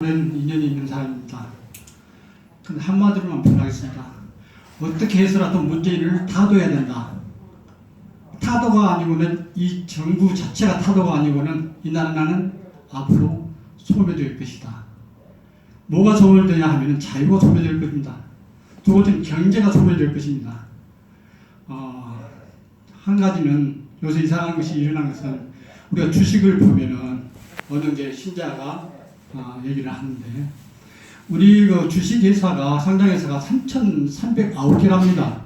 오랜 인연이 있는 사람입니다. 근데 한마디로만 표현하겠습니다. 어떻게 해서라도 문재인을 타도해야 된다. 타도가 아니고는 이 정부 자체가 타도가 아니고는 이 나라는 앞으로 소멸될 것이다. 뭐가 소멸되냐 하면 자유가 소멸될 것입니다. 두 번째는 경제가 소멸될 것입니다. 어, 한 가지는 요새 이상한 것이 일어난 것은 우리가 주식을 보면은 어느 게 신자가 아, 얘기를 하는데 우리 그 주식 회사가 상장회사가 3,309개랍니다.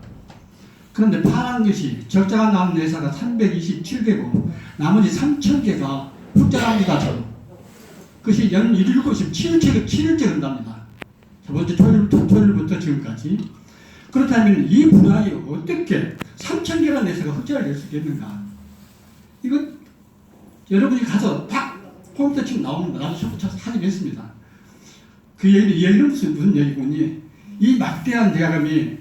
그런데 파란 것이 적자가 나는 회사가 327개고 나머지 3,000개가 흑자랍니다. 저. 그것이 연 7시 7일째, 7일째 된답니다. 저번주 토요일부터, 토요일부터 지금까지. 그렇다면 이 분야에 어떻게 3,000개라는 회사가 흑자를 낼 수 있겠는가? 이거 여러분이 가서 딱 컴퓨터 치면 나옵니다. 나도 컴퓨터 쳐서 확인했습니다. 그 얘기는 이 얘기는 무슨 무슨 얘기군이 이 막대한 대가금이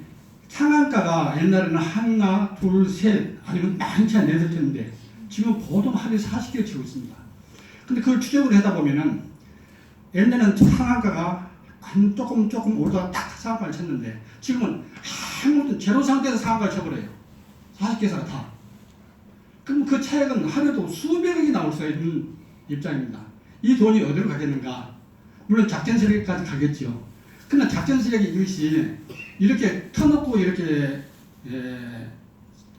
상한가가 옛날에는 하나, 둘, 셋 아니면 많지 않은 넷을 쳤는데 지금 보통 하루에 40개 치고 있습니다. 근데 그걸 추적을 하다 보면은 옛날에는 상한가가 한 조금 조금 오르다가 딱 상한가를 쳤는데 지금은 아무것도 제로 상태에서 상한가를 쳐버려요. 40개사가 다. 그럼 그 차액은 하루에도 수백억이 나올 수 있는 입장입니다. 이 돈이 어디로 가겠는가? 물론 작전 세력까지 가겠죠. 그러나 작전 세력이 이것이 이렇게 터놓고 이렇게 예,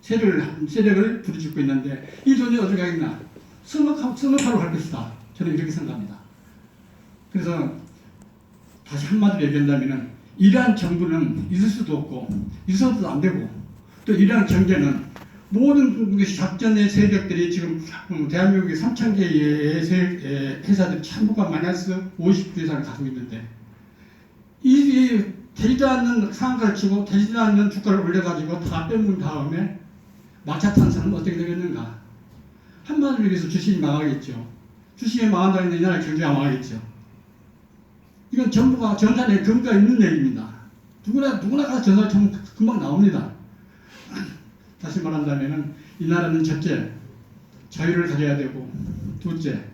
세력을, 세력을 부르짖고 있는데 이 돈이 어디로 가겠나? 성업하, 성업하러 갈 것이다. 저는 이렇게 생각합니다. 그래서 다시 한마디로 얘기한다면 이러한 정부는 있을 수도 없고 있어도 안 되고 또 이러한 경제는 모든 작전의 세력들이 지금 음, 대한민국에 3천 개의 세- 에, 회사들이 전부가 마이너스 50% 이상을 가지고 있는데 이, 이 되지도 않는 상한가를 치고 되지도 않는 주가를 올려가지고 다 빼먹은 다음에 막차 탄산은 어떻게 되겠는가? 한마디로 얘기해서 주식이 망하겠죠. 주식이 망한다는 이 나라 경제가 망하겠죠. 이건 정부가 전산에 근거가 있는 얘기입니다. 누구나 누구나 가서 전산 좀 금방 나옵니다. 다시 말한다면은 이 나라는 첫째 자유를 가져야 되고 둘째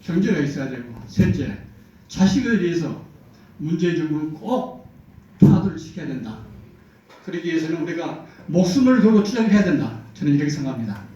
경제가 있어야 되고 셋째 자식을 위해서 정부는 꼭 타도를 시켜야 된다. 그러기 위해서는 우리가 목숨을 걸고 투자를 해야 된다. 저는 이렇게 생각합니다.